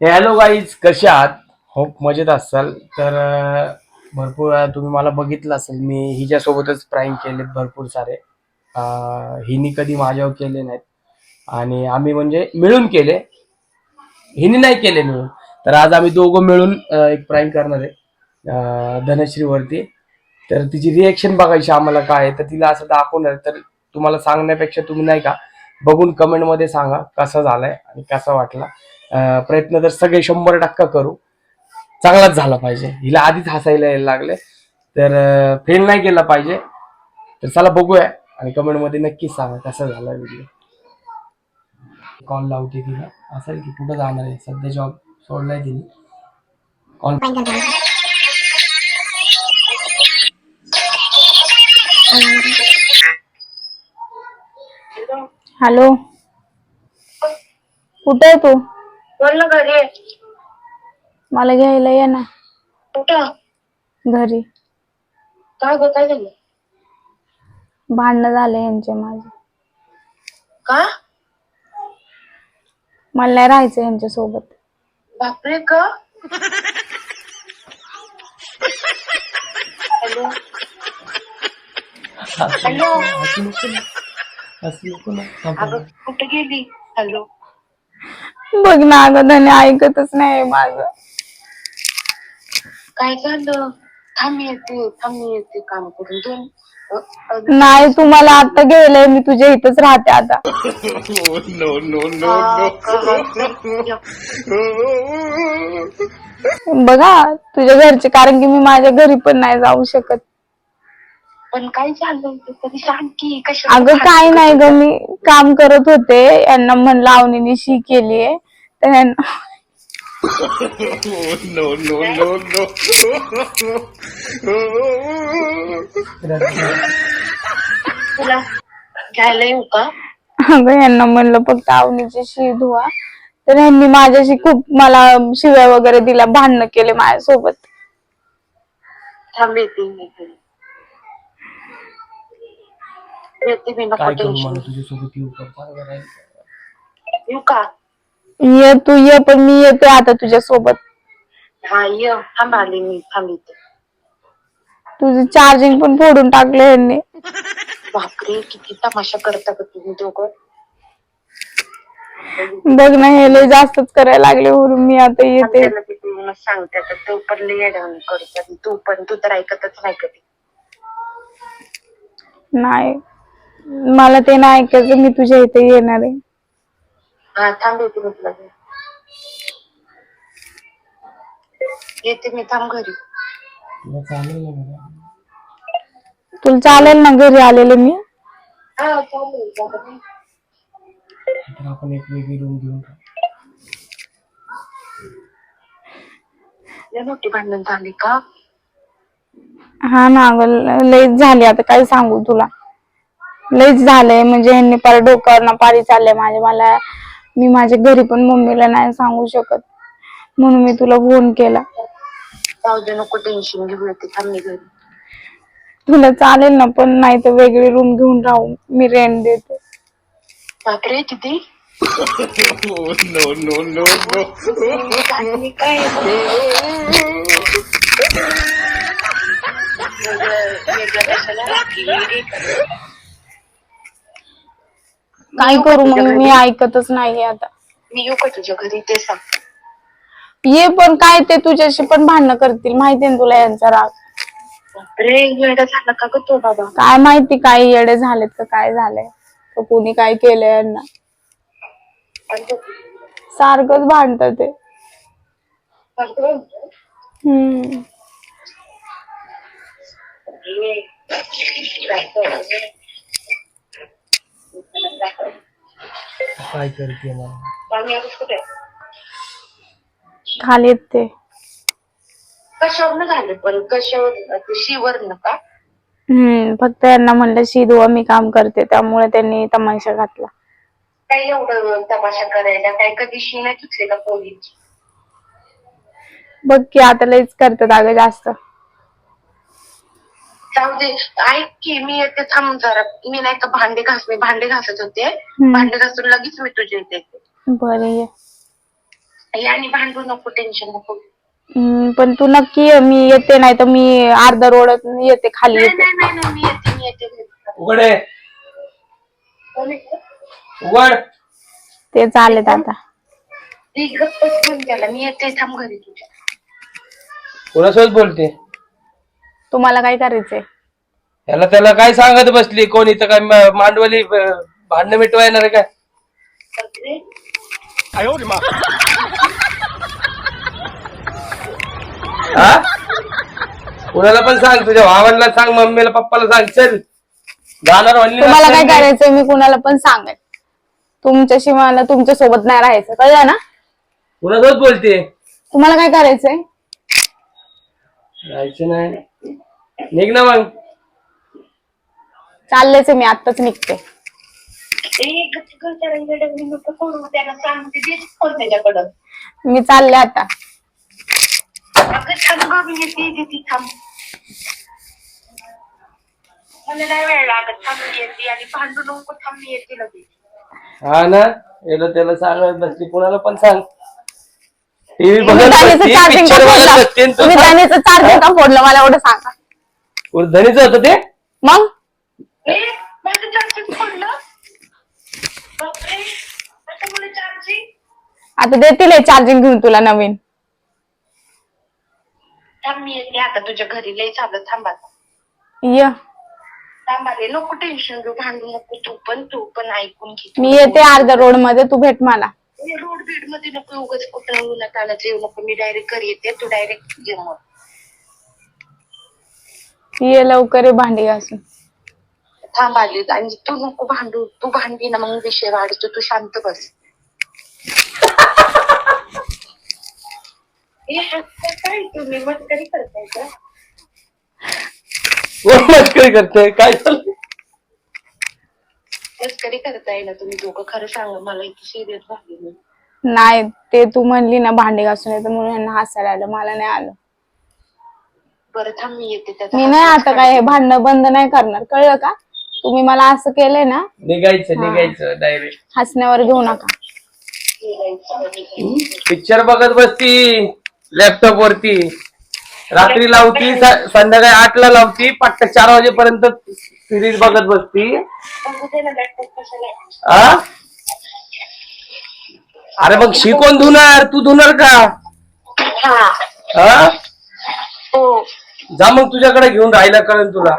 Hello guys कसे आहात? Hope मजेत असाल. तर भरपूर तुम्ही मला बघितलं असेल मी हिच्यासोबतच प्राईम केलेत भरपूर सारे. हिने कधी माझ्यावर केले नाहीत. आणि आम्ही म्हणजे मिळून केले. हिने नाही केले मिळून. तर आज आम्ही दोघं मिळून एक प्राईम करणार आहे धनश्रीवरती तर तिची रिएक्शन बघायची आम्हाला काय आहे तर तिला असं दाखवणार तर तुम्हाला सांगण्यापेक्षा तुम्ही नाही का बघून कमेंटमध्ये सांगा कसा झालाय आणि कसा वाटला. प्रयत्न तर सगळे शंभर टक्का करू. चांगलाच झाला पाहिजे. हिला आधीच हसायला यायला लागले. तर फेल नाही केला पाहिजे. तर चला बघूया आणि कमेंटमध्ये नक्कीच सांगा कसा झाला व्हिडिओ कॉल लावते तिला. असेल की कुठं जाणार आहे? सध्या जॉब सोडलाय तिने. कॉल हॅलो कुठे आहे तू? बोल ना घरी. आहे. मला घ्यायला ये ना. कुठं? घरी. काय ग काय झालं? भांडणं झाले यांचे माझे. का? मला नाही राहायचं यांच्या सोबत बापरे का हॅलो. हॅलो. नको ना. अगं. कुठे गेली? हॅलो. बघ ना अगं त्याने ऐकतच नाही माझं. काय झालं? थांब येते थांब येते काम करून दोन अ, अ, नाही तू मला आता गेलंय मी तुझ्या इथंच राहते आता? बघा तुझ्या घरचे कारण की मी माझ्या घरी पण नाही जाऊ शकत. पण काय झालं ते तरी सांग की कशा अगं काय नाही ग मी काम करत होते. यांना म्हणलं आवनीने शी केलीये तर यांना तुला घ्यायला येऊ का? अगं यांना म्हणलं फक्त आवनीची शी धुवा. तर यांनी माझ्याशी खूप मला शिव्या वगैरे दिल्या भांडणं केले माझ्यासोबत. थांब येते मी घरी. येते मी नको काय करू टेन्शन मला तुझ्यासोबत येऊ का? येऊ ये तू ये पण मी येते आता तुझ्या सोबत हा ये. थांब आले मी थांब येते तुझं चार्जिंग पण फोडून टाकलं यांनी बापरे किती तमाशा करता का तुम्ही दोघं? बघ ना हे लय जास्तच करायला लागले म्हणून मी आता येते. त्याला ते म्हणून सांगते. आता तो पण लय येडवण करतात तू पण तू तर ऐकतच नाही कधी. नाही. मला ते नाही ऐकायचं मी तुझ्या इथे येणार आहे. हा थांब येते मी तुला. येते मी थांब घरी. तुला चालेल ना घरी? आलेले मी? हा चालेल आपण एक वेगळी रूम घेऊन राहू. लय मोठी भांडण झाली का? हा ना अगं लईच झाली. आता काय सांगू तुला? लईच झालंय. म्हणजे ह्यांनी पार डोक्यावर ना पारी चाललंय माझ्या मला मी माझ्या घरी पण मम्मीला नाही सांगू शकत. म्हणून मी तुला फोन केला. जाऊ दे नको टेन्शन घेऊ येते थांब मी घरी. तुला चालेल ना पण नाही तर वेगळी रूम घेऊन राहू. मी रेंट देते. बापरे किती चांगली काय वेगळं- वेगळं कशाला? काय करू मग? मी ऐकतच नाही आता. मी येऊ का तुझ्या घरी ते सांग. ये पण काय ते तुझ्याशी पण भांडणं करतील माहिती ना तुला यांचा राग. वेळ झाला का ग तो बाबा? काय माहिती काय येडे झालेत का काय झालंय. का कोणी काय केलंय यांना. आणि तो- सारखंच भांडतात ते. हम्म. हे. काय करते मला? खाली आहेत ते. कशावरनं झालं पण कशावर? शिवरनं का? हम्म फक्त यांना म्हणलं शिदुवा मी काम करते. त्यामुळे त्यांनी तमाशा घातला. काय एवढं तमाशा करायला काय कधी शी नाही तुटले का पोलीस बघ की आता लईच करतात अगं जास्त. जाऊ दे. ऐक की मी येते थांब जरा. मी नाही का भांडे घास मी भांडे घासत होते. भांडे घासून लगेच मी तुझ्या इथे येते. बरं ये. आणि भांडू नको टेन्शन नको. हम्म, पण तू नक्की ये, मी येते नाही तर मी अर्धा रोड येते खाली नाही येते. नाही नाही नाही, मी येते मी येते उघड. आहे कोण आहे? उघड. ते चालेत आता. ती गप्पच घेऊन गेला मी येते थांब घरी तुझ्या. कोणासोबत बोलते? तुम्हाला काय करायचंय? याला त्याला काय सांगत बसली? कोण इथं काय म- मांडवली अं, भांडणं मिटवा येणार आहे काय? हा? कुणाला पण सांग तुझ्या भावाला सांग मम्मीला पप्पाला सांग चल. जाणार म्हणली ना, तुम्हाला चल काय. करायचंय? मी कुणाला पण सांगेन. तुमच्याशी मला तुमच्यासोबत नाही राहायचं. कळलं ना? कुणासोबत बोलते? तुम्हाला काय करायचंय? जायचं नाही. निघ ना मग. चाललेच आहे मी आत्ताच निघते. त्याला सांगते फोन त्याच्याकडं? मी चालले आता. अगं थांब गं, मी येते येते थांब. मला नाही वेळ लागत थांब मी येते आणि भांडू नको थांब मी येते लगेच. हा ना याला त्याला सांगत बसली कुणाला पण सांग. टीव्ही तुम्ही बघत बसती चार्जिंग का पिक्चर बघत फोडलं. बसते आणि तू तुम्ही दाण्याचं चार्जिंग का फोडलं मला एवढं सांगा. उर्धनीच होतं ते? मग? ए माझं चार्जिंग पडलं बापरे आता मला चार्जिंग आता देतील चार्जिंग घेऊन तुला नवीन. थांब मी येते आता तुझ्या घरी लय चालत थांब ये. थांब आले नको टेन्शन घेऊ भांडू नको तू पण तू पण ऐकून घे. मी येते अर्ध्या रोडमध्ये तू भेट मला. रोड बीडमध्ये नको उगाच कुठं उन्हात आणायचं येऊ नको मी डायरेक्ट घरी येते तू डायरेक्ट ये मग. ये लवकर ये भांडी घासून. थांब आली आणि तू नको भांडू. तू भांडी ना मग विषय वाढतो. तू शांत बस. हे हसता काय तुम्ही? मस्करी करताय का? कोण मस्करी करते काय मस्करी करताय ना तुम्ही दोघं. खरं सांगा मला इथे सिरियस झाली मी नाही ते तू म्हणली ना भांडी घासून येतं म्हणून यांना हसायला आलं. मला नाही आलं. बरं थांब मी येते त्याचा मी नाही आता काय हे भांडणं बंद नाही करणार. कळलं का? तुम्ही मला असं केलंय ना निघायचं निघायचं डायरेक्ट हसण्यावर घेऊ नका. पिक्चर बघत बसती लॅपटॉप वरती. रात्री लावती स- संध्याकाळी आठला लावती पट्ट चार वाजेपर्यंत सिरीज बघत बसती. बघू दे ना लॅपटॉप कशाला आ? अरे मग शिकवून धुणार तू धुणार का? हा. हा हो. जा मग तुझ्याकडे घेऊन राहिला कळन तुला.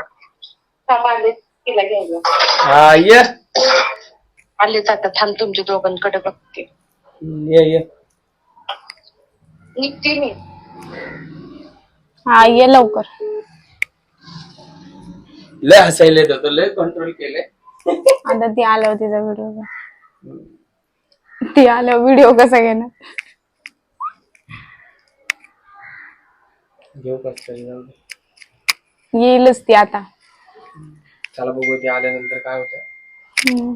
आले तिला घ्यायला. हा ये. आलेच आता थांब तुमच्या दोघांकडे बघते. ये ये. निघते मी. हा ये लवकर. लय हसायला येत होतं लय कंट्रोल केले. आता ती आल्यावर तिचा व्हिडिओ ती आल्यावर व्हिडिओ कसा घेणार? घेऊ कसं तरी जाऊ दे. येईलच ती आता चला बघू ते आल्यानंतर काय होतं हम्म.